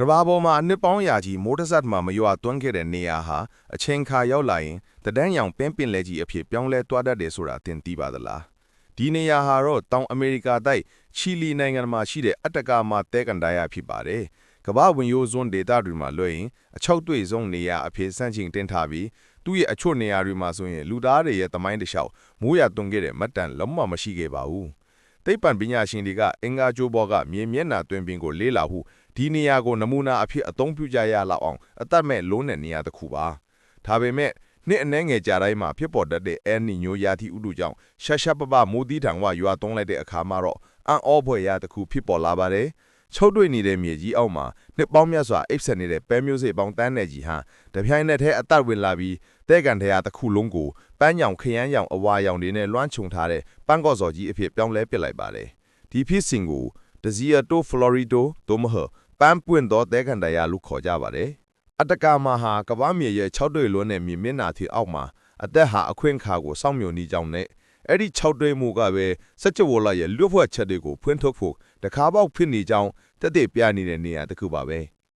ကမ္ဘာပေါ်မှာအနှစ်ပေါင်းရာကြီးမိုးတစ်စက်မှမရွာသွန်းခဲ့တဲ့နေရာဟာအချိန်ခါရောက်လာရင်တဒန်းရောင်ပင်းပင်လဲကြီးအဖြစ်ပြောင်းလဲသွားတတ်တယ်ဆိုတာသင်သိပါသလားဒီနေရာဟာတော့တောင်အမေရိကတိုက်ချီလီနိုင်ငံမှာရှိတဲ့အတ္တကာမှာတဲကန်ဒါယာဖြစ်ပါတယ်ကမ္ဘာဝင်ရိုးစွန်းဒေတာတွေမှာလွှဲရင်အချောက်တွေ့ဆုံးနေရာအဖြစ်စန့်ချိန်တင်ထားပြီးသူ့ရဲ့အချို့နေရာတွေမှာဆိုရင်လူသားတွေရဲ့သမိုင်းတစ်လျှောက်မိုးရသွန်းခဲ့တဲ့မတ်တန်လုံးဝမရှိခဲ့ပါဘူး သိပ္ပံပညာရှင်တွေကအင်္ဂါကျိုးဘောကမြေမျက်နှာတွင်ပင်ကိုလေးလာဟုဒီနေရာကိုနမူနာအဖြစ်အသုံးပြုကြရလောက်အောင်အသက်မဲ့လုံးတဲ့နေရာတစ်ခုပါဒါပေမဲ့နှစ်အနှဲငယ်ကြာတိုင်းမှာဖြစ်ပေါ်တတ်တဲ့အဲနီညိုရာသီဥတုကြောင့်ရှက်ရှက်ပပမိုးသီးထံဝရွာသွန်းလိုက်တဲ့အခါမှာတော့အံ့ဩဖွယ်ရာတစ်ခုဖြစ်ပေါ်လာပါတယ် ချုပ်တွေ့နေတဲ့မြေကြီးအောက်မှာနှစ်ပေါင်းများစွာအိပ်ဆက်နေတဲ့ပဲမျိုးစေ့ပေါင်းတန်းနယ်ကြီးဟာတပြိုင်နက်တည်းအသက်ဝင်လာပြီးတဲ့ကန်တရားတစ်ခုလုံးကိုပန်းရောင်ခရမ်းရောင်အဝါရောင်တွေနဲ့လွှမ်းခြုံထားတဲ့ပန်းကော့စော်ကြီးအဖြစ်ပြောင်းလဲပစ်လိုက်ပါတယ်ဒီဖြစ်စဉ်ကို Desierto Florido သို့မဟုတ်ပန်းပွင့်သောတဲကန်တရားလို့ခေါ်ကြပါတယ်အတ္တကာမာဟာကမ္ဘာမြေရဲ့6တွေ့လွန်းတဲ့မြေမျက်နှာထီအောက်မှာအသက်ဟာအခွင့်အခါကိုစောင့်မျှော်နေကြောင်းနဲ့ အဲ့ဒီ6တွေ့မှုကပဲစัจ java လာရဲ့လွတ်ဖွဲ့ချက်တွေကိုဖွင့်ထုတ်ဖို့တခါပေါက်ဖြစ်နေကြောင်းတက်တဲ့ပြနေတဲ့နေရာတစ်ခုပါပဲ